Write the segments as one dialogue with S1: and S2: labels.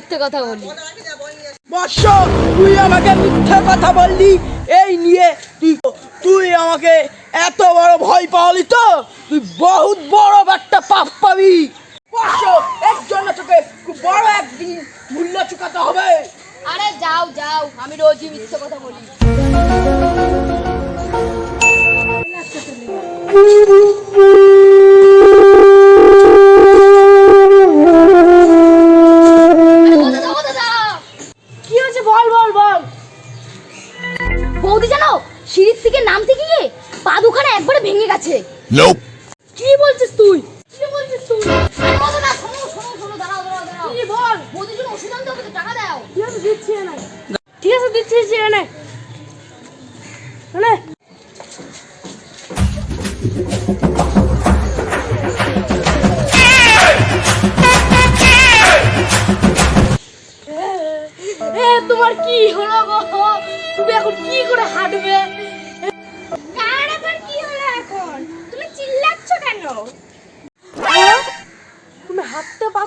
S1: মিথ্যে কথা বলি।
S2: বর্ষ তুই আমাকে মিথ্যা কথা বললি এই নিয়ে তুই তুই আমাকে এত বড় ভয় পাওয়ালি তো তুই বহুত বড় একটা পাপ পাবি। বর্ষ এর জন্য তোকে খুব বড় একদিন মূল্য চুকাতে হবে।
S1: আরে যাও যাও আমি রোজই মিথ্যে কথা বলি। ভেঙে
S3: কি বলছিস তুই?
S1: কি বলছিস তুই?
S3: ঠিক আছে দিচ্ছি এনে? শোনো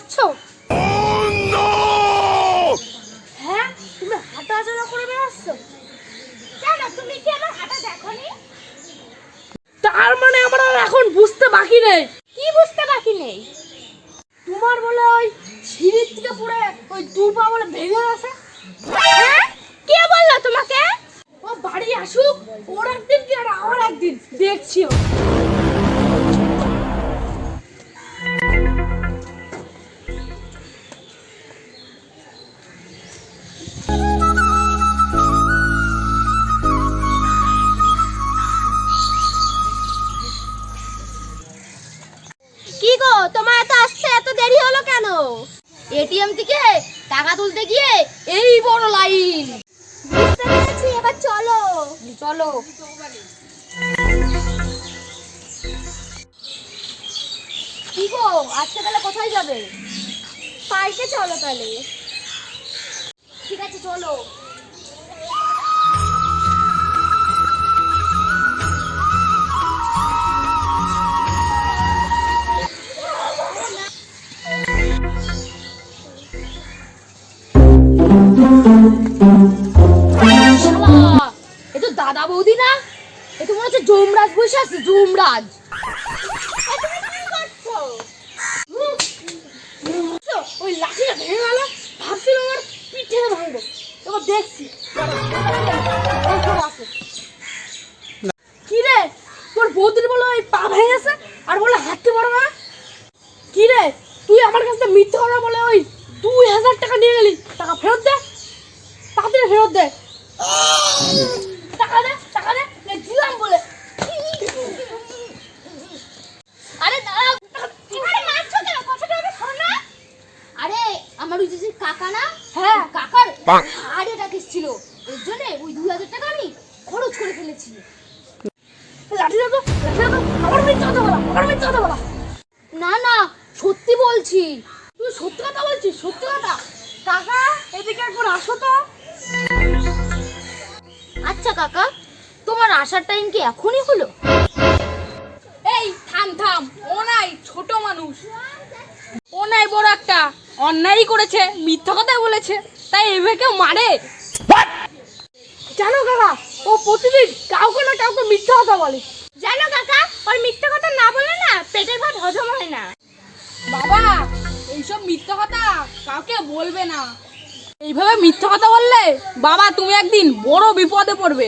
S3: পারছ হ্যাঁ তুমি হাঁটাচলা করে বেড়াচ্ছ
S4: কেন? তুমি কি আমার হাঁটা দেখোনি?
S3: তার মানে আমার আর এখন বুঝতে বাকি নেই।
S4: কি বুঝতে বাকি নেই?
S3: তোমার বলে ওই সিঁড়ির থেকে পড়ে ওই দু পা বলে ভেঙে গেছে।
S4: হ্যাঁ? কে বলল তোমাকে?
S3: ও বাড়ি আসুক ওর একদিন কি আর আমার একদিন? দেখছি
S4: গো, তোমার এত আসতে এত দেরি হলো কেন?
S1: এটিএম থেকে টাকা তুলতে গিয়ে এই বড় লাইন।
S4: এবার চলো।
S1: চলো। কি গো, আজকে তাহলে কোথায় যাবে?
S4: পার্কে চলো তাহলে।
S1: ঠিক আছে, চলো। বৌদি না? এ তো মনে হচ্ছে যমরাজ বসে আছে, যমরাজ।
S3: ওই লাঠিটা ভেঙে গেল ভাবছিলাম আমার পিঠে ভাঙবো। এবার দেখছি। কি রে? তোর বৌদির বলে ওই পা ভেঙেছে আর বলে হাঁটতে পারো না? কি রে? তুই আমার কাছ মিথ্যে কথা বলে ওই দুই হাজার টাকা নিয়ে গেলি। টাকা ফেরত দে। তাড়াতাড়ি ফেরত দে। টাকা দে। দিলাম বলে।
S1: আরে দাঁড়াও
S4: আরে মারছো কেন? কথাটা আগে শোনো
S1: আরে আমার ওই যে কাকা না
S3: হ্যাঁ।
S1: কাকার। হার্ট অ্যাটাক এসেছিল এর জন্য ওই দুই হাজার টাকা আমি খরচ করে ফেলেছি।
S3: লাঠি দাও লাঠি দাও আমার মিথ্যে কথা বলা আমার মিথ্যে কথা বলা।
S1: না না সত্যি বলছি।
S3: তুই সত্যি কথা বলছিস সত্যি কথা। কাকা এদিকে একবার আসো তো।
S1: আচ্ছা কাকা। তোমার আসার টাইম কি এখনই হলো?
S3: এই থাম থাম। ও নাই ছোট মানুষ। ও নাই বড় একটা। অন্যায় করেছে মিথ্যা কথা বলেছে। তাই এভাবে কেউ মারে? জানো কাকা ও প্রতিদিন কাউকে না কাউকে মিথ্যা কথা বলে।
S4: জানো কাকা ওর মিথ্যা কথা না বলে না পেটের ভাত হজম হয় না।
S3: বাবা এইসব মিথ্যা কথা কাউকে বলবে না। এইভাবে মিথ্যা কথা বললে বাবা তুমি একদিন বড় বিপদে পড়বে।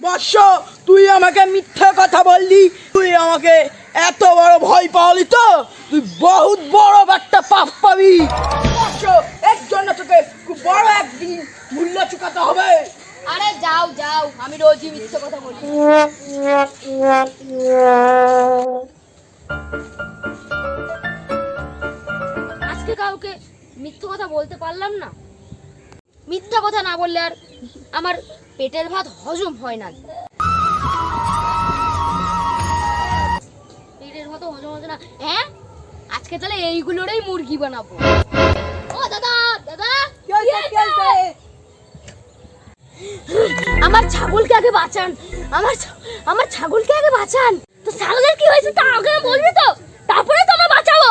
S2: বর্ষ, তুই আমাকে মিথ্যা কথা বললি। তুই আমাকে এত বড় ভয় পাওয়ালি তো? তুই বহুত বড় একটা পাপ পাবি। বর্ষ, এর জন্য তোকে খুব বড় একদিন মূল্য চুকাতে হবে।
S1: আরে যাও যাও, আমি রোজই মিথ্যে কথা বলি। আজকে কাউকে মিথ্যা কথা বলতে পারলাম না। মিথ্যা কথা না বললে আর আমার পেটের ভাত হজম হয় না। পেটের ভাত হজম হচ্ছে না। হ্যাঁ? আজকে তাহলে এইগুলোরই মুরগি বানাবো। ও দাদা দাদা আমার ছাগলকে আগে বাঁচান। আমার আমার ছাগলকে আগে বাঁচান। তো ছাগলের কি হয়েছে তা আগে বলবি তো? তারপরে তো আমরা বাঁচাবো।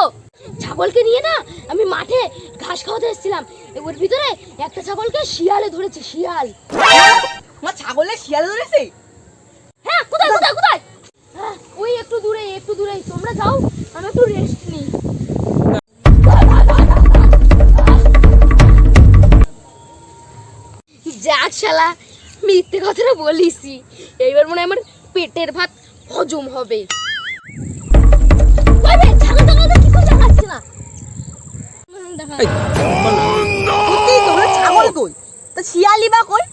S1: ছাগলকে নিয়ে না আমি মাঠে ঘাস খাওয়াতে এসেছিলাম। ওর ভিতরে একটা ছাগলকে শিয়ালে ধরেছে শিয়াল।
S2: আমার ছাগলে শিয়াল ধরেছে?
S1: হ্যাঁ কোথায় কোথায় কোথায়? হ্যাঁ, ওই একটু দূরে একটু দূরে। তোমরা যাও আমি একটু রেস্ট নিই। যাক শালা মিথ্যে কথাটা বলিসি এইবার মনে হয় আমার পেটের ভাত হজম হবে। ছাগল কি করে দেখাচ্ছে না? দেখা
S2: শিয়ালি বা কই?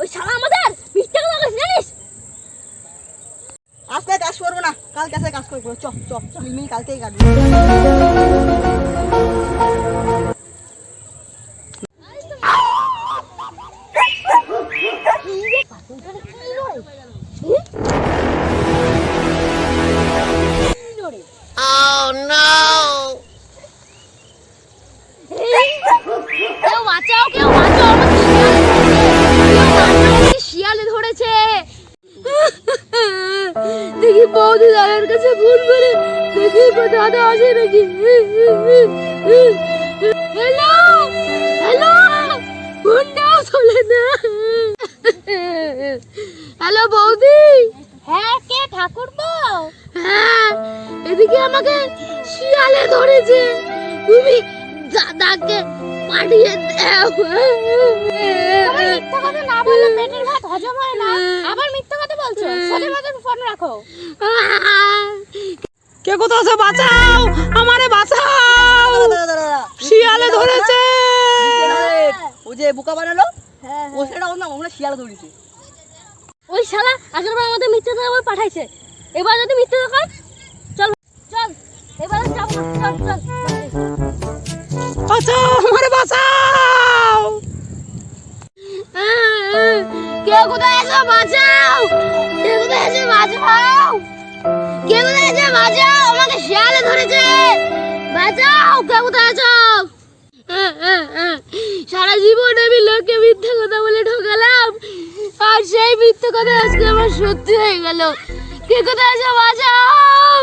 S1: ওই শালা আমাদের? বিশ টাকা বলিস জানিস?
S2: আজকে কাজ করব না, কালকে কাজ করব। চ চ মিলমিল কালকেই কাটবো।
S1: দাদা আছে নাকি হ্যালো হ্যালো ফোনটাও চলে না হ্যালো বৌদি।
S4: হ্যাঁ কে ঠাকুর
S1: হ্যাঁ এদিকে আমাকে শিয়ালে ধরেছে। তুমি দাদাকে পাঠিয়ে দাও।
S4: মিথ্যা কথা না বললে পেটের ভাত হজম হয় না। আবার মিথ্যা কথা বলছো? সোজা মতন ফোন রাখো।
S3: কে কোথাও আছে? বাঁচাও! আমারে বাঁচাও! শিয়ালে ধরেছে!
S2: ও যে বোকা বানালো ও সেটা ওর না ওরা শিয়াল ধরেছে।
S1: ওই শালা আগের বার আমাদের মিথ্যা কথা বলে পাঠাইছে। এবার যদি মিথ্যা কথা কয়, চল চল এবার যাব চল চল
S3: বাঁচাও আমারে বাঁচাও!
S1: কে কোথায় এসে বাঁচাও! কে কোথায় এসে বাঁচাও! বাঁচাও আমাকে শিয়ালে ধরেছে। বাঁচাও কে কোথায় সারা জীবন আমি লোকে মিথ্যে কথা বলে ঠকালাম। আর সেই মিথ্যে কথা আজকে আমার সত্যি হয়ে গেল। কে কোথায় আছো বাঁচাও